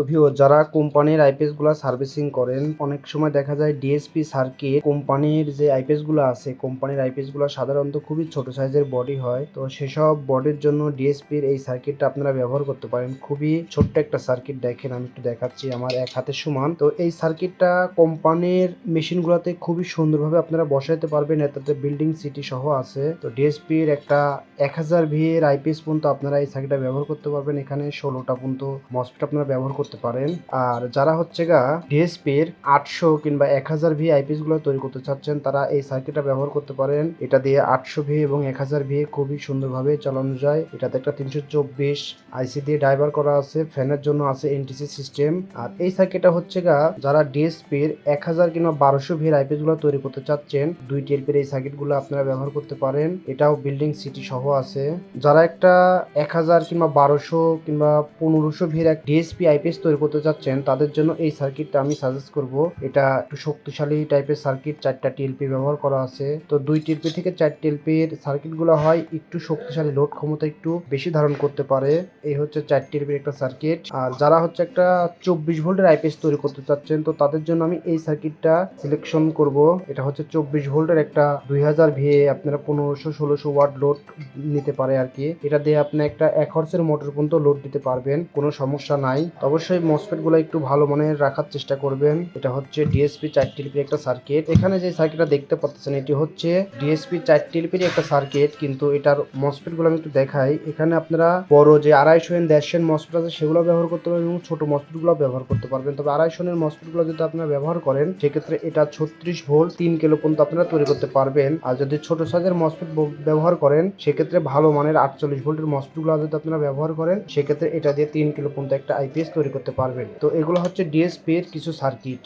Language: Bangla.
তো ভিও যারা কোম্পানির আইপিএসগুলা সার্ভিসিং করেন, অনেক সময় দেখা যায় ডিএসপি সার্কিট কোম্পানির যে আইপিএসগুলো আছে, কোম্পানির আইপিএসগুলো সাধারণত খুবই ছোট সাইজের বডি হয়। তো সেসব বডির জন্য ডিএসপির এই সার্কিটটা আপনারা ব্যবহার করতে পারেন। খুবই ছোট্ট একটা সার্কিট দেখেন, আমি একটু দেখাচ্ছি আমার এক হাতের সমান। তো এই সার্কিটটা কোম্পানির মেশিন মেশিনগুলোতে খুবই সুন্দরভাবে আপনারা বসাইতে পারবেন, এটাতে বিল্ডিং, সিটি সহ আছে। তো ডিএসপি ডিএসপির একটা এক হাজার ভি এর আইপিএস পর্যন্ত আপনারা এই সার্কিটটা ব্যবহার করতে পারবেন। এখানে ষোলোটা পর্যন্ত মসফেট আপনারা ব্যবহার করতে পারেন। আর যারা হচ্ছে গা ডিএসপির আটশো কিংবা এক হাজার ভি আইপিএসগুলো তৈরি করতে চাচ্ছেন, তারা এই সার্কিটটা ব্যবহার করতে পারেন। এটা দিয়ে আটশো ভি এবং এক হাজার ভি খুবই সুন্দরভাবে চালানো যায়। এটাতে একটা তিনশো চব্বিশ আইসি দিয়ে ড্রাইভার করা আছে, ফ্যানের জন্য আছে এনটিসি সিস্টেম। আর এই সার্কিটটা হচ্ছে গা যারা ডিএসপির এক হাজার কিংবা বারোশো ভির আইপিএসগুলো তৈরি করতে চাচ্ছেন, দুই টিএলপির এই সার্কিটগুলো আপনারা ব্যবহার করতে পারেন। এটাও বিল্ডিং সিটি সহ আছে। যারা একটা এক হাজার কিংবা বারোশো কিংবা পনেরোশো ভির এক ডিএসপি আইপিএস তৈরি করতে চাচ্ছেন, তাদের জন্য এই সার্কিটটা আমি সাজেস্ট করব। এটা একটু শক্তিশালী টাইপের সার্কিট চারটা টিএলপি ব্যবহার করা আছে। তো দুই টিএলপি থেকে চার টিএলপির সার্কিটগুলো হয়, একটু শক্তিশালী লোড ক্ষমতা একটু বেশি ধারণ করতে পারে। এই হচ্ছে চার টিএলপির একটা সার্কিট আর যারা হচ্ছে একটা চব্বিশ ভোল্টের আইপিএস তৈরি করতে চাচ্ছেন, তো তাদের জন্য আমি এই সার্কিটটা সিলেকশন করব। এটা হচ্ছে চব্বিশ ভোল্টের একটা দুই হাজার ভিএ আপনারা পনেরোশো, ষোলোশো ওয়াট লোড নিতে পারে আর কি। এটা দিয়ে আপনি একটা এক হর্সের মোটর পর্যন্ত লোড দিতে পারবেন, কোনো সমস্যা নাই। তো অবশ্যই মসফেটগুলো একটু ভালো মানের রাখার চেষ্টা করবেন। এটা হচ্ছে ডিএসপি চার টিলিপির একটা সার্কিট এখানে যে সার্কিটটা দেখতে পাচ্ছেন, এটি হচ্ছে ডিএসপি চার টিলিপির একটা সার্কিট কিন্তু এটার মসফেটগুলো আমি একটু দেখাই। এখানে আপনারা বড় যে আড়াইশো এন দেড়শো এন মসফেট আছে, সেগুলো ব্যবহার করতে পারবেন এবং ছোট মসফেটগুলো ব্যবহার করতে পারবেন। তবে আড়াইশো এর মসফেটগুলো যদি আপনারা ব্যবহার করেন, সেক্ষেত্রে এটা ছত্রিশ ভোল্ট, তিন কিলো পর্যন্ত আপনারা তৈরি করতে পারবেন। আর যদি ছোট সাইজের মসফেট ব্যবহার করেন, সেক্ষেত্রে ভালো মানের আটচল্লিশ ভোল্টের মসফেটগুলো যদি আপনারা ব্যবহার করেন, সেক্ষেত্রে এটা দিয়ে তিন কিলো পর্যন্ত একটা আইপিএস করতে পারবেন। তো এগুলো হচ্ছে ডিএসপি এর কিছু সার্কিট